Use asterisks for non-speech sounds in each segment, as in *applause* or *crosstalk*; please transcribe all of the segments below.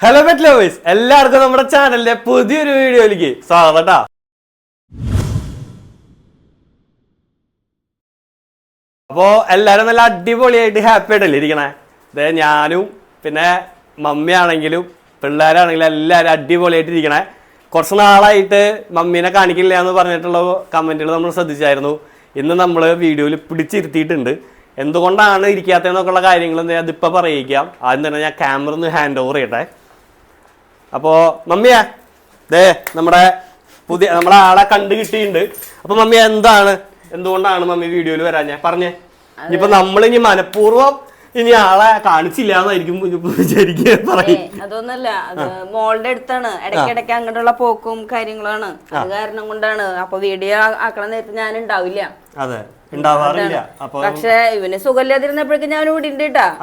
Hello pet lovers എല്ലാവർക്കും നമ്മുടെ ചാനലിലെ പുതിയൊരു വീഡിയോയിലേക്ക് സ്വാഗതം ട്ടാ. അപ്പോ എല്ലാരും നല്ല അടിപൊളിയായിട്ട് ഹാപ്പി ആയിട്ടല്ലേ ഇരിക്കണേ? അതെ ഞാനും പിന്നെ മമ്മി ആണെങ്കിലും പിള്ളേരാണെങ്കിലും എല്ലാവരും അടിപൊളിയായിട്ട് ഇരിക്കണേ. കുറച്ച് നാളായിട്ട് മമ്മീനെ കാണിക്കില്ല എന്ന് പറഞ്ഞിട്ടുള്ള കമന്റുകൾ നമ്മൾ ശ്രദ്ധിച്ചായിരുന്നു. ഇന്ന് നമ്മൾ വീഡിയോയിൽ പിടിച്ചിരുത്തിയിട്ടുണ്ട്. എന്തുകൊണ്ടാണ് ഇരിക്കാത്തതെന്നൊക്കെയുള്ള കാര്യങ്ങൾ അതിപ്പോൾ പറയിക്കാം. ആദ്യം തന്നെ ഞാൻ ക്യാമറ ഒന്ന് ഹാൻഡ് ഓവർ ചെയ്യട്ടെ. അപ്പോ മമ്മിയാ ദേ നമ്മുടെ പുതിയ നമ്മളെ ആളെ കണ്ടു കിട്ടിയിട്ടുണ്ട്. അപ്പൊ മമ്മി എന്താണ്? എന്തുകൊണ്ടാണ് മമ്മി വീഡിയോയിൽ വരാഞ്ഞ? പറഞ്ഞേ. ഇനിയിപ്പോ നമ്മളിനി മനഃപൂർവം ഇനി ആളെ കാണിച്ചില്ല എന്നായിരിക്കും വിചാരിക്കുക പറയും. അതൊന്നല്ല. അത് മോളുടെ അടുത്താണ്. ഇടയ്ക്കിടയ്ക്ക് അങ്ങോട്ടുള്ള പോക്കും കാര്യങ്ങളാണ് അത് കാരണം കൊണ്ടാണ്. അപ്പൊ വീഡിയോ ആക്കണ നേരത്തെ ഞാൻ ഉണ്ടാവില്ല അതെ. ഉണ്ടാവാറില്ല. പക്ഷെ ഇവന് സുഖമില്ലാതിരുന്നപ്പോഴേക്കും ഞാൻ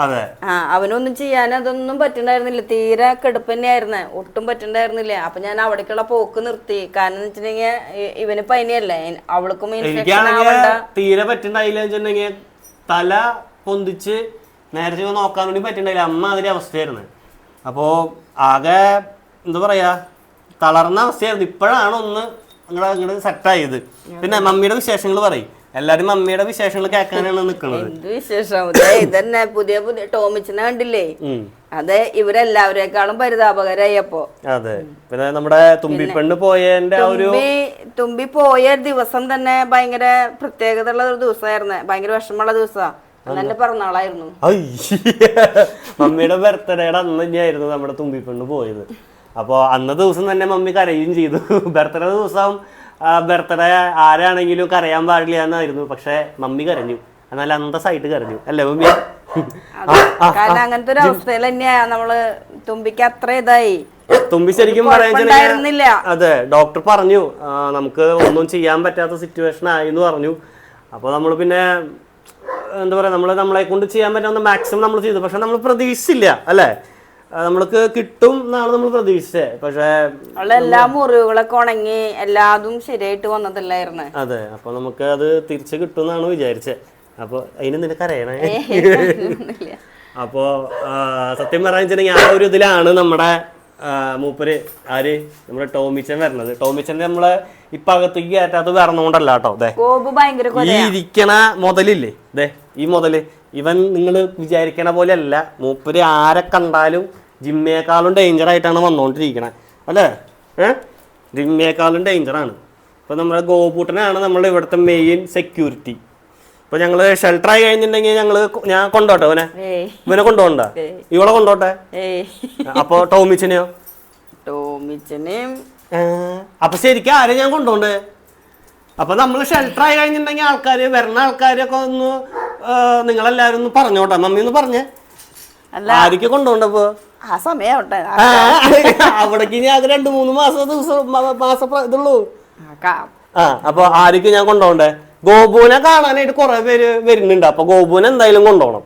അതെ. ആ അവനൊന്നും ചെയ്യാൻ അതൊന്നും പറ്റണ്ടായിരുന്നില്ല. തീരെ കെടുപ്പ് തന്നെയായിരുന്നെ. ഒട്ടും പറ്റണ്ടായിരുന്നില്ല. അപ്പൊ ഞാൻ അവിടേക്കുള്ള പോക്ക് നിർത്തി. കാരണം എന്ന് വെച്ചിട്ടുണ്ടെങ്കിൽ ഇവന് പനിയല്ലേ. അവൾക്കും തീരെ പറ്റണ്ടായില്ല തല പൊന്തിച്ച് നേരെ ചൊവ്വെ നോക്കാൻ വേണ്ടി പറ്റുന്നുണ്ടായില്ല അമ്മ അതിന്റെ അവസ്ഥയായിരുന്നു. അപ്പോൾ ആകെ എന്താ പറയുക തളർന്ന അവസ്ഥയായിരുന്നു. ഇപ്പോഴാണ് ഒന്ന് അങ്ങോട്ട് അങ്ങോട്ട് സെറ്റായത് പിന്നെ മമ്മിയുടെ വിശേഷങ്ങൾ പറയും. എല്ലാരും മമ്മിയുടെ വിശേഷങ്ങൾ കേൾക്കാനാണ് നിൽക്കുന്നത് എന്ത് വിശേഷം? ഇതന്നെ പുതിയ പുതിയ ടോമിച്ചിനെ കണ്ടില്ലേ? അതെ ഇവരെല്ലാവരെക്കാളും പരിതാപകരായി അപ്പോ അതെ. പിന്നെ നമ്മുടെ തുമ്പിപ്പെണ്ണ് പോയതിന്റെ ഒരു തുമ്പി പോയ ദിവസം തന്നെ ഭയങ്കര പ്രത്യേകത ഉള്ള ഒരു ദിവസമായിരുന്നു. ഭയങ്കര വിഷമമുള്ള ദിവസമാ അന്ന് പിറന്നാളായിരുന്നു. മമ്മിയുടെ ബർത്ത്ഡേയുടെ അന്ന് തന്നെയായിരുന്നു നമ്മുടെ തുമ്പി തുമ്പിപ്പെണ്ണ് പോയത്. അപ്പോൾ അന്ന ദിവസം തന്നെ മമ്മി കരയുകയും ചെയ്തു. ബർത്ത്ഡേ ദിവസം ബർത്ത്ഡേ ആരാണെങ്കിലും കരയാൻ പാടില്ല എന്നായിരുന്നു. പക്ഷെ മമ്മി കരഞ്ഞു. എന്നാൽ സൈറ്റ് കരഞ്ഞു. അല്ലേ മമ്മി? കാരണം അങ്ങനത്തെ ഒരു അവസ്ഥയിൽ തന്നെയാ നമ്മൾ തുമ്പിക്ക് അത്ര ഇതായി. തുമ്പി ശരിക്കും പറയാൻ അതെ ഡോക്ടർ പറഞ്ഞു നമുക്ക് ഒന്നും ചെയ്യാൻ പറ്റാത്ത സിറ്റുവേഷൻ ആയി എന്ന് പറഞ്ഞു. അപ്പോൾ നമ്മൾ പിന്നെ എന്താ പറയുക നമ്മൾ നമ്മളെ കൊണ്ട് ചെയ്യാൻ പറ്റാവുന്ന മാക്സിമം നമ്മൾ ചെയ്തു. പക്ഷെ നമ്മൾ പ്രതീക്ഷിച്ചില്ല അല്ലേ? നമ്മൾക്ക് കിട്ടും എന്നാണ് നമ്മൾ പ്രതീക്ഷിച്ചത് പക്ഷേ ഉള്ള എല്ലാ മുറിവുകളൊക്കെ ഉണങ്ങി എല്ലാതും ശരിയായിട്ട് വന്നതല്ലായിരുന്നു. അതെ അപ്പൊ നമുക്ക് അത് തിരിച്ചു കിട്ടും എന്നാണ് വിചാരിച്ചത് അപ്പൊ അതിന് നിനക്ക് അറിയണേ. അപ്പോ സത്യം പറയാന്നുവെച്ചിട്ടുണ്ടെങ്കിൽ ആ ഒരു ഇതിലാണ് നമ്മുടെ മൂപ്പര് ആര്? നമ്മുടെ ടോമിച്ചൻ വരണത് ടോമിച്ചൻ നമ്മളെ ഇപ്പൊ അകത്തേക്ക് കയറ്റാത്ത വരണോണ്ടല്ല കേട്ടോ ഈ ഇരിക്കണ മുതലില്ലേ ഈ മുതൽ ഇവൻ നിങ്ങൾ വിചാരിക്കണ പോലെ അല്ല മൂപ്പര് ആരെ കണ്ടാലും ജിമ്മയേക്കാളും ഡേഞ്ചർ ആയിട്ടാണ് വന്നുകൊണ്ടിരിക്കുന്നത് അല്ലേ? ഏ? ജിമ്മയേക്കാളും ഡേഞ്ചറാണ് ഇപ്പോൾ നമ്മുടെ ഗോപൂട്ടനാണ് നമ്മുടെ ഇവിടുത്തെ മെയിൻ സെക്യൂരിറ്റി ഇപ്പൊ ഞങ്ങൾ ഷെൽട്ടർ ആയി കഴിഞ്ഞിട്ടുണ്ടെങ്കിൽ ഞങ്ങൾ ഞാൻ കൊണ്ടോട്ടെ ഇവനെ? ഇവനെ കൊണ്ടുപോകണ്ട ഇവളെ കൊണ്ടോട്ടെ? അപ്പൊ ടോമിച്ചനെയോ? ടോമിച്ചനെയും അപ്പൊ ശരിക്കും ആരെ ഞാൻ കൊണ്ടുപോണ്ടേ അപ്പൊ നമ്മൾ ഷെൽട്ടർ ആയി കഴിഞ്ഞിട്ടുണ്ടെങ്കിൽ ആൾക്കാര് വരുന്ന ആൾക്കാരൊക്കെ ഒന്ന് നിങ്ങളെല്ലാരും ഒന്ന് പറഞ്ഞോട്ടെ. മമ്മി ഒന്ന് പറഞ്ഞേ. അല്ല. കൊണ്ടുപോണ്ടപ്പോ ആ സമയമുണ്ട് അവിടേക്ക് അത് രണ്ട് മൂന്ന് മാസം ദിവസം മാസം ഇതുള്ളൂ. ആ അപ്പൊ ആരിക്കും ഞാൻ കൊണ്ടുപോണ്ടേ ഗോപുവിനെ കാണാനായിട്ട് കുറെ പേര് വരുന്നുണ്ട്. അപ്പൊ ഗോപുവിനെ എന്തായാലും കൊണ്ടുപോകണം.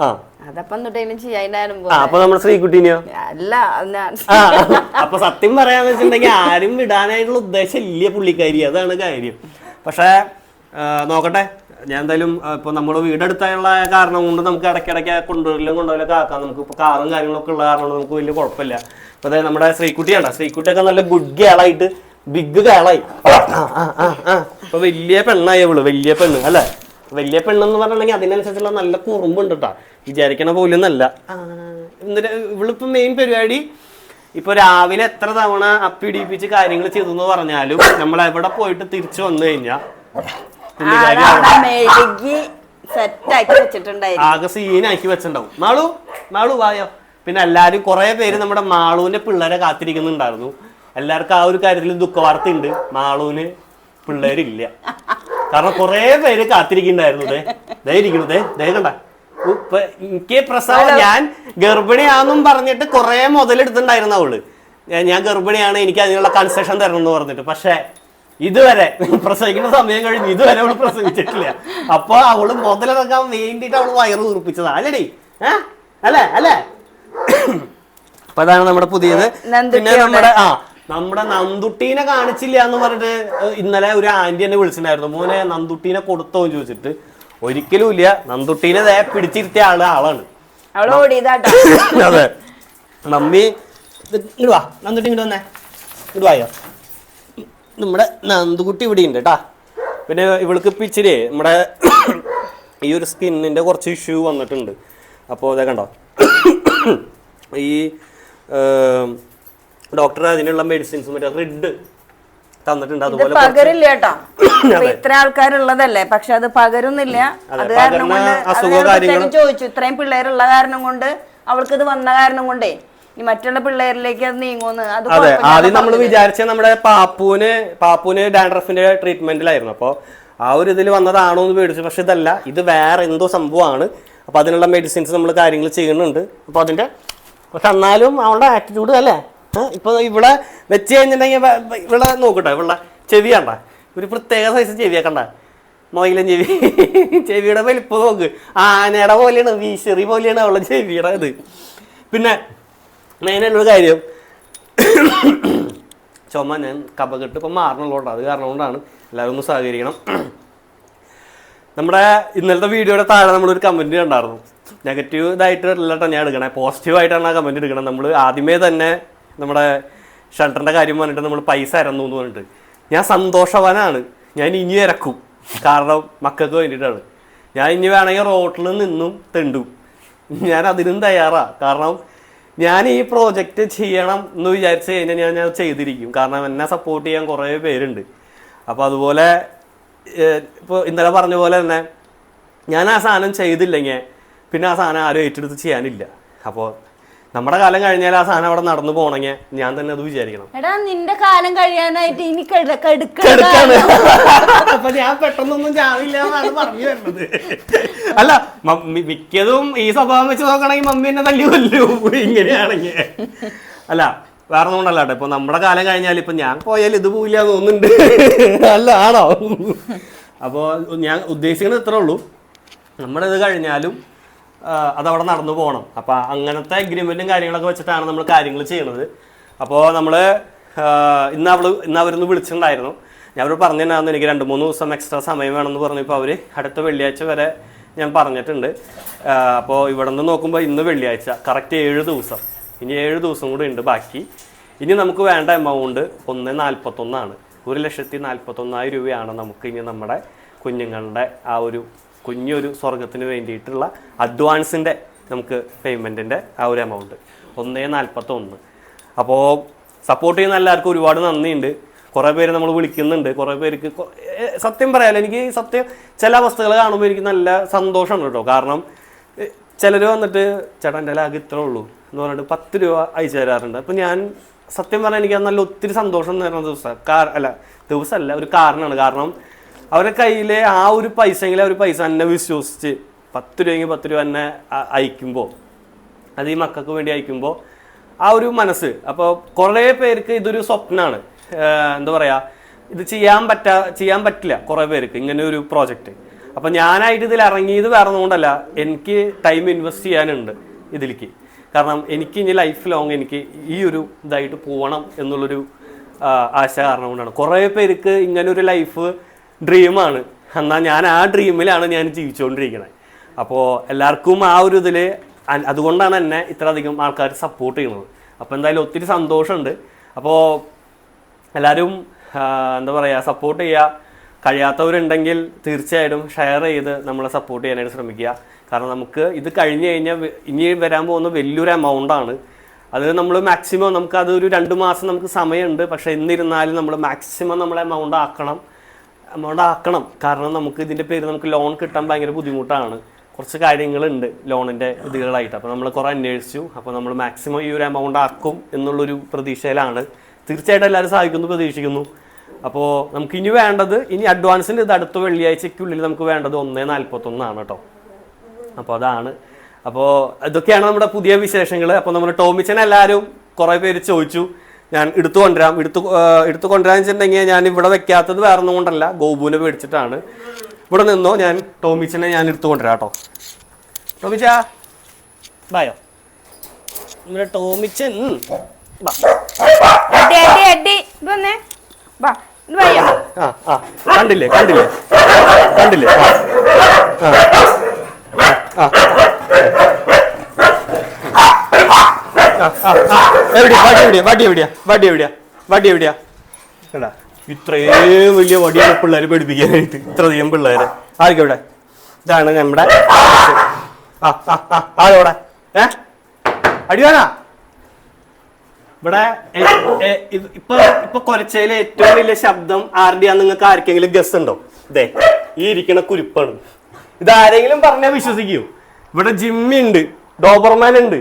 ആ. അപ്പൊ നമ്മുടെ ശ്രീകുട്ടിനെയോ? അല്ല ഞാൻ അപ്പൊ സത്യം പറയാന്ന് വെച്ചിട്ടുണ്ടെങ്കിൽ ആരും വിടാനായിട്ടുള്ള ഉദ്ദേശം ഇല്ല പുള്ളിക്കാരി. അതാണ് കാര്യം. പക്ഷേ നോക്കട്ടെ. ഞാൻ എന്തായാലും ഇപ്പൊ നമ്മുടെ വീടടുത്തായുള്ള കാരണം കൊണ്ട് നമുക്ക് ഇടയ്ക്കിടയ്ക്ക് കൊണ്ടുവരില്ല കൊണ്ടുവരലൊക്കെ ആക്കാം. നമുക്ക് ഇപ്പൊ കാറും കാര്യങ്ങളൊക്കെ ഉള്ള കാരണം കൊണ്ട് നമുക്ക് വലിയ കുഴപ്പമില്ല. അപ്പൊ അതായത് നമ്മുടെ ശ്രീക്കുട്ടിയാണ് ശ്രീക്കുട്ടിയൊക്കെ നല്ല ഗുഡ് ഗേളായിട്ട് ബിഗ് ഗേളായി ഇപ്പൊ വലിയ പെണ്ണായി അവൾ വലിയ പെണ്ണ് അല്ലെ? വലിയ പെണ്ണെന്ന് പറഞ്ഞിട്ടുണ്ടെങ്കിൽ അതിനനുസരിച്ചുള്ള നല്ല കുറുമ്പുണ്ട് കേട്ടാ വിചാരിക്കണ പോലും നല്ല എന്നിട്ട് ഇവളിപ്പോ മെയിൻ പരിപാടി ഇപ്പൊ രാവിലെ എത്ര തവണ അപ്പിടിപ്പിച്ച് കാര്യങ്ങൾ ചെയ്തു എന്ന് പറഞ്ഞാലും നമ്മൾ എവിടെ പോയിട്ട് തിരിച്ചു വന്നു കഴിഞ്ഞാൽ മെഴുകി സെറ്റാക്കി വെച്ചിട്ടുണ്ടായിരുന്നു. ആകെ സീനാക്കി വെച്ചിട്ടുണ്ടാവും. വായോ? പിന്നെ എല്ലാരും കൊറേ പേര് നമ്മുടെ മാളുവിന്റെ പിള്ളേരെ കാത്തിരിക്കുന്നുണ്ടായിരുന്നു. എല്ലാവർക്കും ആ ഒരു കാര്യത്തിൽ ദുഃഖവാർത്ത ഉണ്ട് മാളുവിന് പിള്ളേരില്ല. കാരണം കൊറേ പേര് കാത്തിരിക്കുന്നുണ്ടായിരുന്നു. ദേ ഇരിക്കുന്നു ദേ കണ്ട. എനിക്ക് പ്രസവം ഞാൻ ഗർഭിണിയാന്നും പറഞ്ഞിട്ട് കൊറേ മുതലെടുത്തിട്ടുണ്ടായിരുന്നു അവൾ. ഞാൻ- ഞാൻ ഗർഭിണിയാണ് എനിക്ക് അതിനുള്ള കൺസെഷൻ തരണം എന്ന് പറഞ്ഞിട്ട്. പക്ഷേ ഇതുവരെ. പ്രസവിക്കുന്ന സമയം കഴിഞ്ഞ് ഇതുവരെ അവൾ പ്രസവിച്ചിട്ടില്ല. അപ്പൊ അവൾ മുതലിറക്കാൻ വേണ്ടിട്ട് അവൾ വയറ് ഉറപ്പിച്ചതാ അല്ലേടി. ഏ? അല്ലേ? അല്ലേ? അപ്പൊ അതാണ് നമ്മുടെ പുതിയത്. പിന്നെ നമ്മുടെ ആ നമ്മുടെ നന്ദുട്ടീനെ കാണിച്ചില്ല എന്ന് പറഞ്ഞിട്ട് ഇന്നലെ ഒരു ആന്റി എന്നെ വിളിച്ചിട്ടുണ്ടായിരുന്നു. മോനെ നന്ദുട്ടീനെ കൊടുത്തോ എന്ന് ചോദിച്ചിട്ട്. ഒരിക്കലും ഇല്ല. നന്ദുട്ടീനെ ദേ പിടിച്ചിരുത്തിയ ആൾ ആളാണ്. *laughs* അതെ. നമ്മി വാ നന്ദുട്ടി ഇങ്ങോട്ട് വന്നേ. ഇങ്ങോട്ട് വായോ നമ്മുടെ നന്ദുകുട്ടി ഇവിടെ ഉണ്ട് കേട്ടാ പിന്നെ ഇവൾക്ക് ഇപ്പം ഇച്ചിരി നമ്മുടെ ഈ ഒരു സ്കിന്നിന്റെ കുറച്ച് ഇഷ്യൂ വന്നിട്ടുണ്ട്. അപ്പോൾ അതേ കണ്ടോ? ഈ ഡോക്ടർ അതിനുള്ള മെഡിസിൻസ് മറ്റേ റെഡ് തന്നിട്ടുണ്ട്. അതുപോലെ പകരില്ല കേട്ടോ ഇത്ര ആൾക്കാരുള്ളതല്ലേ? പക്ഷെ അത് പകരുന്നില്ല. അതെ, കാരണം കൊണ്ട് ചോദിച്ചു. ഇത്രയും പിള്ളേരുള്ള കാരണം കൊണ്ട് അവൾക്ക് ഇത് വന്ന കാരണം കൊണ്ടേ ഈ മറ്റുള്ള പിള്ളേരിലേക്ക് അത് നീങ്ങുമെന്ന് അത് അതെ ആദ്യം നമ്മൾ വിചാരിച്ച നമ്മുടെ പാപ്പുവിന് പാപ്പുവിന് ഡാൻഡ്രഫിന്റെ ട്രീറ്റ്മെന്റിലായിരുന്നു. അപ്പോൾ ആ ഒരു ഇതിൽ വന്നതാണോ എന്ന് പേടിച്ചു. പക്ഷെ ഇതല്ല ഇത് വേറെ എന്തോ സംഭവമാണ്. അപ്പോൾ അതിനുള്ള മെഡിസിൻസ് നമ്മൾ കാര്യങ്ങൾ ചെയ്യുന്നുണ്ട്. അപ്പോൾ അതിന്റെ പക്ഷെ എന്നാലും അവളുടെ ആറ്റിറ്റ്യൂഡ് അല്ലേ? ഇപ്പൊ ഇവിടെ വെച്ച് കഴിഞ്ഞിട്ടുണ്ടെങ്കിൽ ഇവിടെ നോക്കട്ടെ ഇവിടെ ചെവി കണ്ട? ഒരു പ്രത്യേക സൈസ് ചെവിയാ കണ്ട? മൊയിലൻ ചെവി. ചെവിയുടെ വലിപ്പം നോക്ക്. ആനയുടെ പോലെയാണ് വീശെറി പോലെയാണ് അവളുടെ ചെവിയുടെ ഇത്. പിന്നെ മെയിനായിട്ടുള്ള കാര്യം? ചുമ ഞാൻ കപകെട്ട് ഇപ്പം മാറണുള്ളൂ അത് കാരണം കൊണ്ടാണ് എല്ലാവരും ഒന്ന് സഹകരിക്കണം. നമ്മുടെ ഇന്നലത്തെ വീഡിയോയുടെ താഴെ നമ്മളൊരു കമന്റ് കണ്ടായിരുന്നു. നെഗറ്റീവ് ഇതായിട്ട് അല്ലട്ടോ ഞാൻ എടുക്കണേ. പോസിറ്റീവ് ആയിട്ടാണ് ആ കമന്റ് എടുക്കണം. നമ്മൾ ആദ്യമേ തന്നെ നമ്മുടെ ഷെൽട്ടറിന്റെ കാര്യം പറഞ്ഞിട്ട് നമ്മൾ പൈസ ഇറന്നു എന്ന് പറഞ്ഞിട്ട്. ഞാൻ സന്തോഷവാനാണ്. ഞാൻ ഇനി ഇറക്കും കാരണം മക്കൾക്ക് വേണ്ടിയിട്ടാണ്. ഞാൻ ഇനി വേണമെങ്കിൽ റോട്ടിൽ നിന്നും തെണ്ടും. ഞാൻ അതിനും തയ്യാറാണ് കാരണം ഞാൻ ഈ പ്രോജക്റ്റ് ചെയ്യണം എന്ന് വിചാരിച്ചു കഴിഞ്ഞാൽ ഞാൻ ഞാൻ ചെയ്തിരിക്കും. കാരണം എന്നെ സപ്പോർട്ട് ചെയ്യാൻ കുറേ പേരുണ്ട്. അപ്പോൾ അതുപോലെ ഇപ്പോൾ ഇന്നലെ പറഞ്ഞ പോലെ തന്നെ ഞാൻ ആ സാധനം ചെയ്തില്ലെങ്കിൽ പിന്നെ ആ സാധനം ആരും ഏറ്റെടുത്ത് ചെയ്യാനില്ല. അപ്പോൾ നമ്മുടെ കാലം കഴിഞ്ഞാൽ ആ സാധനം അവിടെ നടന്നു പോണെങ്കിൽ ഞാൻ തന്നെ അത് വിചാരിക്കണം. എടാ നിന്റെ കാലം കഴിയാനായിട്ട് ഇനി കെടുക്കാണ് കെടുക്കണം. *laughs* അപ്പൊ ഞാൻ പെട്ടെന്നൊന്നും ചാവില്ല എന്നാണ് പറഞ്ഞു വരുന്നത്. *laughs* അല്ല മമ്മി മിക്കതും ഈ സ്വഭാവം വെച്ച് നോക്കണമെങ്കിൽ മമ്മി എന്നെ തല്ലി കൊല്ലു. ഇങ്ങനെയാണെങ്കിൽ. അല്ല വേറെ ഒന്നുകൊണ്ടല്ല കേട്ടോ ഇപ്പൊ നമ്മുടെ കാലം കഴിഞ്ഞാൽ ഇപ്പൊ ഞാൻ പോയാൽ ഇത് പോയില്ല തോന്നുന്നുണ്ട്. *laughs* അല്ല ആണോ? അപ്പോ ഞാൻ ഉദ്ദേശിക്കുന്നത് ഇത്രേ ഉള്ളൂ. നമ്മുടെ ഇത് കഴിഞ്ഞാലും അതവിടെ നടന്നു പോകണം. അപ്പൊ അങ്ങനത്തെ അഗ്രിമെന്റും കാര്യങ്ങളൊക്കെ വെച്ചിട്ടാണ് നമ്മൾ കാര്യങ്ങൾ ചെയ്യുന്നത്. അപ്പോൾ നമ്മൾ ഇന്ന് അവൾ ഇന്ന് അവരൊന്ന് വിളിച്ചിട്ടുണ്ടായിരുന്നു. ഞാൻ അവർ പറഞ്ഞിട്ടുണ്ടായിരുന്നു എനിക്ക് രണ്ട് മൂന്ന് ദിവസം എക്സ്ട്രാ സമയം വേണമെന്ന് പറഞ്ഞപ്പോൾ അവർ അടുത്ത വെള്ളിയാഴ്ച വരെ ഞാൻ പറഞ്ഞിട്ടുണ്ട്. അപ്പോൾ ഇവിടെ നിന്ന് നോക്കുമ്പോൾ ഇന്ന് വെള്ളിയാഴ്ച. കറക്റ്റ് ഏഴ് ദിവസം. ഇനി ഏഴ് ദിവസം കൂടി ഉണ്ട് ബാക്കി. ഇനി നമുക്ക് വേണ്ട എമൗണ്ട് ഒന്ന് നാൽപ്പത്തൊന്നാണ് ഒരു ലക്ഷത്തി നാൽപ്പത്തൊന്നായിരം രൂപയാണ് നമുക്ക് ഇനി നമ്മുടെ കുഞ്ഞുങ്ങളുടെ ആ ഒരു കുഞ്ഞൊരു സ്വർഗത്തിന് വേണ്ടിയിട്ടുള്ള അഡ്വാൻസിന്റെ നമുക്ക് പേയ്മെന്റിന്റെ ആ ഒരു എമൗണ്ട് ഒന്നേ നാൽപ്പത്തൊന്ന് അപ്പോൾ സപ്പോർട്ട് ചെയ്യുന്ന എല്ലാവർക്കും ഒരുപാട് നന്ദിയുണ്ട്. കുറേ പേര് നമ്മൾ വിളിക്കുന്നുണ്ട്. കുറേ പേർക്ക് സത്യം പറയാമല്ലോ എനിക്ക് സത്യം ചില അവസ്ഥകൾ കാണുമ്പോൾ എനിക്ക് നല്ല സന്തോഷമുണ്ട് കേട്ടോ. കാരണം ചിലർ വന്നിട്ട് ചേട്ടാ എന്റെ ലാഗ് ഇത്രേ ഉള്ളൂ എന്ന് പറഞ്ഞിട്ട് പത്ത് രൂപ അയച്ചു തരാറുണ്ട്. അപ്പം ഞാൻ സത്യം പറഞ്ഞാൽ എനിക്ക് നല്ല ഒത്തിരി സന്തോഷം തരുന്ന ദിവസം കാർ അല്ല ദിവസമല്ല ഒരു കാരണമാണ്. കാരണം അവരുടെ കയ്യിലെ ആ ഒരു പൈസയെങ്കിലും ഒരു പൈസ തന്നെ വിശ്വസിച്ച് പത്ത് രൂപയെങ്കിൽ പത്ത് രൂപ തന്നെ അയക്കുമ്പോൾ അത് ഈ മക്കൾക്ക് വേണ്ടി അയക്കുമ്പോൾ ആ ഒരു മനസ്സ്. അപ്പോൾ കുറേ പേർക്ക് ഇതൊരു സ്വപ്നമാണ് എന്താ പറയുക ഇത് ചെയ്യാൻ പറ്റാ ചെയ്യാൻ പറ്റില്ല കുറേ പേർക്ക് ഇങ്ങനെ ഒരു പ്രോജക്റ്റ്. അപ്പം ഞാനായിട്ട് ഇതിൽ ഇറങ്ങിയത് വേറെ ഒന്നുകൊണ്ടല്ല എനിക്ക് ടൈം ഇൻവെസ്റ്റ് ചെയ്യാനുണ്ട് ഇതിലേക്ക്. കാരണം എനിക്ക് ഇനി ലൈഫ് ലോങ് എനിക്ക് ഈ ഒരു ഇതായിട്ട് പോകണം എന്നുള്ളൊരു ആശ കാരണം കൊണ്ടാണ്. കുറേ പേർക്ക് ഇങ്ങനെ ഒരു ലൈഫ് ഡ്രീമാണ് എന്നാൽ ഞാൻ ആ ഡ്രീമിലാണ് ഞാൻ ജീവിച്ചുകൊണ്ടിരിക്കുന്നത് അപ്പോൾ എല്ലാവർക്കും ആ ഒരു ഇതിൽ അതുകൊണ്ടാണ് എന്നെ ഇത്രയധികം ആൾക്കാർ സപ്പോർട്ട് ചെയ്യുന്നത്. അപ്പോൾ എന്തായാലും ഒത്തിരി സന്തോഷമുണ്ട്. അപ്പോൾ എല്ലാവരും എന്താ പറയുക സപ്പോർട്ട് ചെയ്യുക കഴിയാത്തവരുണ്ടെങ്കിൽ തീർച്ചയായിട്ടും ഷെയർ ചെയ്ത് നമ്മളെ സപ്പോർട്ട് ചെയ്യാനായിട്ട് ശ്രമിക്കുക. കാരണം നമുക്ക് ഇത് കഴിഞ്ഞ് കഴിഞ്ഞാൽ ഇനി വരാൻ പോകുന്ന വലിയൊരു എമൗണ്ടാണ് അത് നമ്മൾ മാക്സിമം നമുക്ക് അതൊരു രണ്ട് മാസം നമുക്ക് സമയമുണ്ട്. പക്ഷേ എന്നിരുന്നാലും നമ്മൾ മാക്സിമം നമ്മളെ എമൗണ്ട് ആക്കണം. എമൗണ്ട് ആക്കണം. കാരണം നമുക്ക് ഇതിന്റെ പേര് നമുക്ക് ലോൺ കിട്ടാൻ ഭയങ്കര ബുദ്ധിമുട്ടാണ്. കുറച്ച് കാര്യങ്ങളുണ്ട് ലോണിന്റെ ഇതുകളായിട്ട്. അപ്പോൾ നമ്മൾ കുറേ അന്വേഷിച്ചു. അപ്പോൾ നമ്മൾ മാക്സിമം ഈ ഒരു എമൗണ്ട് ആക്കും എന്നുള്ളൊരു പ്രതീക്ഷയിലാണ്. തീർച്ചയായിട്ടും എല്ലാവരും സഹായിക്കുന്നു പ്രതീക്ഷിക്കുന്നു. അപ്പോൾ നമുക്ക് ഇനി വേണ്ടത് ഇനി അഡ്വാൻസിന്റെ ഇത് അടുത്ത വെള്ളിയാഴ്ചയ്ക്കുള്ളിൽ നമുക്ക് വേണ്ടത് ഒന്നേ നാൽപ്പത്തൊന്നാണ് കേട്ടോ അപ്പോൾ അതാണ്. അപ്പോൾ ഇതൊക്കെയാണ് നമ്മുടെ പുതിയ വിശേഷങ്ങൾ അപ്പോൾ നമ്മുടെ ടോമിച്ചൻ എല്ലാവരും കുറേ പേര് ചോദിച്ചു. ഞാൻ എടുത്തു കൊണ്ടുവരാം. എടുത്തു എടുത്തു കൊണ്ടുവരാന്ന് വെച്ചിട്ടുണ്ടെങ്കിൽ ഞാൻ ഇവിടെ വെക്കാത്തത് വേറെ ഒന്നും കൊണ്ടല്ല. ഗോപുവിനെ മേടിച്ചിട്ടാണ് ഇവിടെ നിന്നോ ഞാൻ ടോമിച്ചനെ ഞാൻ എടുത്തു കൊണ്ടുവരാം കേട്ടോ. ടോമിച്ച ബായോ. നമ്മുടെ ടോമിച്ചൻ കണ്ടില്ലേ കണ്ടില്ലേ കണ്ടില്ലേ ആ, ആ. എവിടെയാ? വടി എവിടെയാ? വടി എവിടെയാ? വടി എവിടെയാ? വടി എവിടെയാ? എടാ. ഇത്രയും വലിയ വടിയാണ് പിള്ളേരെ പഠിപ്പിക്കാനായിട്ട്. ഇത്രയധികം പിള്ളേരെ. ആർക്കും ഇവിടെ? ഇതാണ് നമ്മുടെ ആരോടെ? ഏ? അടിയാനാ? ഇവിടെ ഇപ്പൊ ഇപ്പൊ കൊരച്ചയിലെ ഏറ്റവും വലിയ ശബ്ദം ആരുടെയാന്ന് നിങ്ങൾക്ക് ആർക്കെങ്കിലും ഗസ് ഉണ്ടോ? ഇതേ ഈ ഇരിക്കണ കുരുപ്പാണ്. ഇത് ആരെങ്കിലും പറഞ്ഞാൽ വിശ്വസിക്കൂ. ഇവിടെ ജിമ്മി ഉണ്ട് ഡോബർമാൻ ഉണ്ട്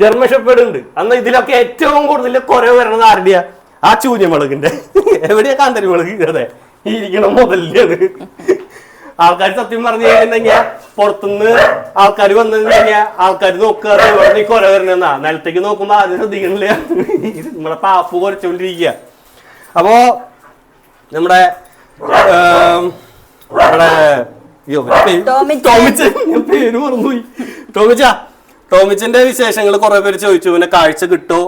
ജർമ്മൻ ഷെപ്പേഡ് ഉണ്ട്. അന്ന് ഇതിലൊക്കെ ഏറ്റവും കൂടുതൽ കുറവ് വരണത് ആരുടെയാ? ആ ചൂഞ്ഞമുളകിന്റെ എവിടെയാ കാന്തരി മുളക്? അതെ. ഈ ഇരിക്കണ മുതലിന്റെ അത്. ആൾക്കാർ സത്യം പറഞ്ഞു കഴിഞ്ഞാൽ പുറത്തുനിന്ന് ആൾക്കാർ വന്നു കഴിഞ്ഞാൽ ആൾക്കാർ നോക്കുക ഇവിടെ കുര വരണെന്നാ. നിലത്തേക്ക് നോക്കുമ്പോ ആദ്യം ശ്രദ്ധിക്കണില്ല. നമ്മളെ പാപ്പ് കുറച്ചുകൊണ്ടിരിക്കുക അപ്പോ നമ്മുടെ നമ്മുടെ ഇവന്റെ പേര് മറന്നുപോയി. ടോമിച്ച. ടോമിച്ചന്റെ വിശേഷങ്ങൾ കുറെ പേര് ചോദിച്ചു. ഇവന്റെ കാഴ്ച കിട്ടോ?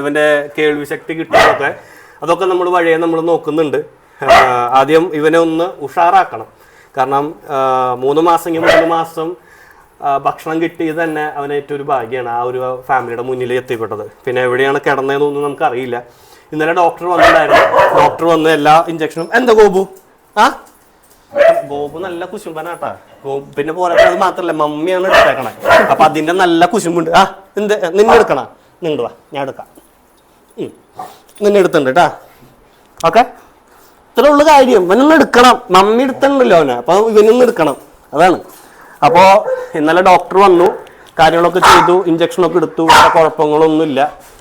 ഇവന്റെ കേൾവി ശക്തി കിട്ടോ ഒക്കെ അതൊക്കെ നമ്മൾ വഴിയെ നമ്മൾ നോക്കുന്നുണ്ട്. ആദ്യം ഇവനെ ഒന്ന് ഉഷാറാക്കണം. കാരണം മൂന്ന് മാസം മൂന്ന് മാസം ഭക്ഷണം കിട്ടിയത് തന്നെ അവന് ഏറ്റവും ഒരു ഭാഗ്യമാണ് ആ ഒരു ഫാമിലിയുടെ മുന്നിൽ എത്തിപ്പെട്ടത്. പിന്നെ എവിടെയാണ് കിടന്നതെന്നൊന്നും നമുക്ക് അറിയില്ല ഇന്നലെ ഡോക്ടർ വന്നിട്ടുണ്ടായിരുന്നു. ഡോക്ടർ വന്ന് എല്ലാ ഇഞ്ചക്ഷനും എന്താ ഗോപു? ആ? ഗോപു നല്ല കുശുമ്പനാട്ടാ ബോബ് പിന്നെ പോലെ അത് മാത്രല്ല മമ്മിയാണ് എടുത്തേക്കണേ. അപ്പൊ അതിന്റെ നല്ല കുശുമ്പുണ്ട് ആ എന്ത് നിന്നെ എടുക്കണ? നിങ്ങട് വാ ഞാൻ എടുക്കാം. നിന്നെ എടുത്തുണ്ട് കേട്ടാ ഓക്കെ? ഇത്ര ഉള്ള കാര്യം. ഇവനൊന്ന് എടുക്കണം. മമ്മി എടുത്തണ്ടല്ലോ അവനെ. അപ്പൊ ഇവനൊന്ന് എടുക്കണം. അതാണ്. അപ്പോ ഇന്നലെ ഡോക്ടർ വന്നു. കാര്യങ്ങളൊക്കെ ചെയ്തു. ഇഞ്ചക്ഷനൊക്കെ എടുത്തു. വേറെ കുഴപ്പങ്ങളൊന്നുമില്ല.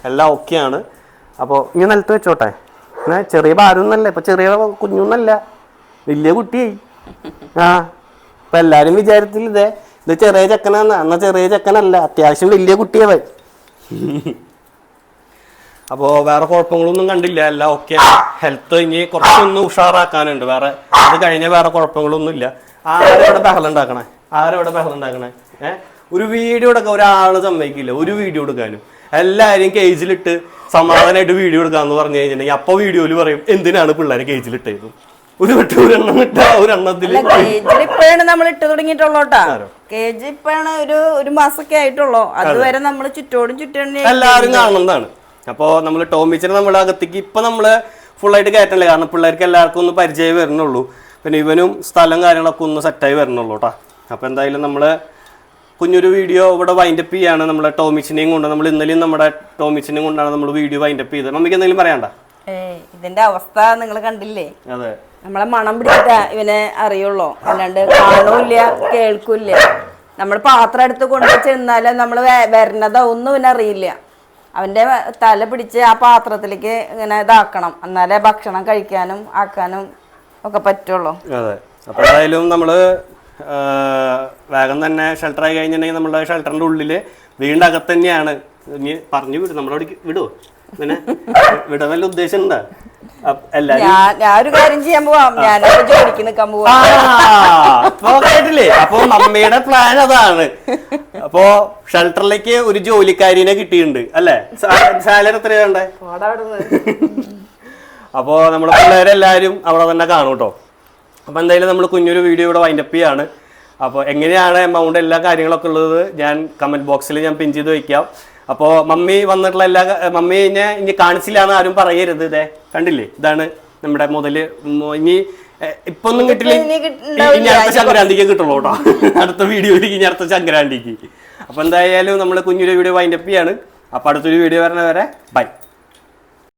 എല്ലാം ഓക്കെയാണ് അപ്പോൾ ഇനി നിലത്ത് വെച്ചോട്ടെ. ചെറിയ ഭാരമൊന്നല്ല ഇപ്പൊ ചെറിയ കുഞ്ഞൊന്നല്ല വലിയ കുട്ടിയായി. ആ ഇപ്പൊ എല്ലാരും വിചാരത്തിൽ ഇതേ ഇത് ചെറിയ ചെക്കനാന്ന്. എന്നാ ചെറിയ ചെക്കനല്ല അത്യാവശ്യം വലിയ കുട്ടിയവൻ. അപ്പോ വേറെ കുഴപ്പങ്ങളൊന്നും കണ്ടില്ല എല്ലാം ഓക്കെ ഹെൽത്ത് ഇനി കുറച്ചൊന്ന് ഉഷാറാക്കാനുണ്ട്. വേറെ അത് കഴിഞ്ഞ വേറെ കുഴപ്പങ്ങളൊന്നും ഇല്ല ആരെവിടെ ബഹളം ഉണ്ടാക്കണേ? ആരെവിടെ ബഹളം ഉണ്ടാക്കണേ? ഏഹ് ഒരു വീഡിയോ എടുക്കാൻ ഒരാൾ സമ്മതിക്കില്ല. ഒരു വീഡിയോ എടുക്കാനും. എല്ലാവരും കേജിലിട്ട് സമാധാനമായിട്ട് വീഡിയോ എടുക്കാന്ന് പറഞ്ഞു കഴിഞ്ഞിട്ടുണ്ടെങ്കിൽ അപ്പൊ വീഡിയോയിൽ പറയും എന്തിനാണ് പിള്ളേരെ കേജിലിട്ടത് ഒരു വട്ടം ഒരെണ്ണം ഇട്ട ഒരെണ്ണത്തിൽ കേജിൽ ഇപ്പോഴാണ് നമ്മൾ ഇട്ട് തുടങ്ങിയിട്ടുള്ളൂട്ടാ. കേജി ഇപ്പോഴാണ് ഒരു ഒരു മാസമൊക്കെ ആയിട്ടുള്ളൂ. അതുവരെ നമ്മൾ ചുറ്റോടും ചുറ്റോടും എല്ലാവരും കാണുന്നതാണ്. അപ്പോൾ നമ്മൾ ടോമിച്ചിനെ നമ്മുടെ അകത്തേക്ക് ഇപ്പൊ നമ്മൾ ഫുള്ളായിട്ട് കയറ്റണില്ല കാരണം പിള്ളേർക്ക് എല്ലാവർക്കും ഒന്ന് പരിചയം വരുന്നുള്ളൂ. പിന്നെ ഇവനും സ്ഥലം കാര്യങ്ങളൊക്കെ ഒന്ന് സെറ്റായി വരണുള്ളൂ കേട്ടോ അപ്പോൾ എന്തായാലും നമ്മൾ കുഞ്ഞൊരു വീഡിയോ ഇവിടെ വൈൻഡപ്പ് ചെയ്യാണ് നമ്മുടെ ടോമിച്ചിനെയും കൊണ്ട്. നമ്മൾ ഇന്നലെയും നമ്മുടെ ടോമിച്ചിനെയും കൊണ്ടാണ് നമ്മൾ വീഡിയോ വൈൻഡപ്പ് ചെയ്തത്. നമുക്ക് എന്തെങ്കിലും പറയണ്ട ഇതിന്റെ അവസ്ഥ നിങ്ങൾ കണ്ടില്ലേ? അതെ. നമ്മളെ മണം പിടിച്ചിട്ടാ ഇവനെ അറിയുള്ളൂ. അല്ലാണ്ട് കാണൂല്ല കേൾക്കൂല്ല. നമ്മൾ പാത്രം എടുത്ത് കൊണ്ടു ചെന്നാലും നമ്മൾ വരണതോ ഒന്നും ഇവനെ അറിയില്ല. അവന്റെ തല പിടിച്ച് ആ പാത്രത്തിലേക്ക് ഇങ്ങനെ ഇതാക്കണം. എന്നാലേ ഭക്ഷണം കഴിക്കാനും ആക്കാനും ഒക്കെ പറ്റുള്ളൂ. അതെ. അപ്പോൾ ഏതായാലും നമ്മൾ വേഗം തന്നെ ഷെൽട്ടർ ആയി കഴിഞ്ഞിട്ടുണ്ടെങ്കിൽ നമ്മുടെ ഷെൽട്ടറിന്റെ ഉള്ളിൽ അകത്ത് തന്നെയാണ്. ഇനി പറഞ്ഞു വിടും നമ്മളോട് വിടുവോ പിന്നെ വല്ല ഉദ്ദേശം ഉണ്ടാ ഞാൻ ഞാൻ ഒരു കാര്യം ചെയ്യാൻ പോവാം. ഞാനപ്പോ ജോലിക്ക് നിൽക്കാൻ പോവാ. ആ, അപ്പൊ കേട്ടില്ലേ? അപ്പൊ മമ്മിയുടെ പ്ലാൻ അതാണ്. അപ്പോ ഷെൽട്ടറിലേക്ക് ഒരു ജോലിക്കാരിനെ കിട്ടിയിട്ടുണ്ട് അല്ലെ? സാലറി എത്രയാ വേണ്ടേ? അപ്പോ നമ്മുടെ പിള്ളേരെല്ലാരും അവിടെ തന്നെ കാണും കേട്ടോ അപ്പൊ എന്തായാലും നമ്മൾ കുഞ്ഞൊരു വീഡിയോ ഇവിടെ വൈൻഡപ്പ് ചെയ്യാണ്. അപ്പോൾ എങ്ങനെയാണ് എമൗണ്ട് എല്ലാ കാര്യങ്ങളൊക്കെ ഉള്ളത് ഞാൻ കമന്റ് ബോക്സിൽ ഞാൻ പിൻ ചെയ്ത് വയ്ക്കാം അപ്പോൾ മമ്മി വന്നിട്ടുള്ള എല്ലാ മമ്മി ഇനി ഇനി കാണിച്ചില്ലാന്ന് ആരും പറയരുത് ഇതേ. കണ്ടില്ലേ? ഇതാണ് നമ്മുടെ മുതൽ. ഇനി ഇപ്പൊ ഒന്നും കിട്ടില്ല? ഇനി അടുത്ത സംക്രാന്തിക്ക് കിട്ടുള്ളൂ കേട്ടോ. അടുത്ത വീഡിയോയിലേക്ക് ഇനി അടുത്ത സംക്രാന്തിക്ക്. അപ്പൊ എന്തായാലും നമ്മൾ കുഞ്ഞൊരു വീഡിയോ വൈൻഡപ്പ് ചെയ്യാണ്. അപ്പോൾ അടുത്തൊരു വീഡിയോ വരണ വരെ ബൈ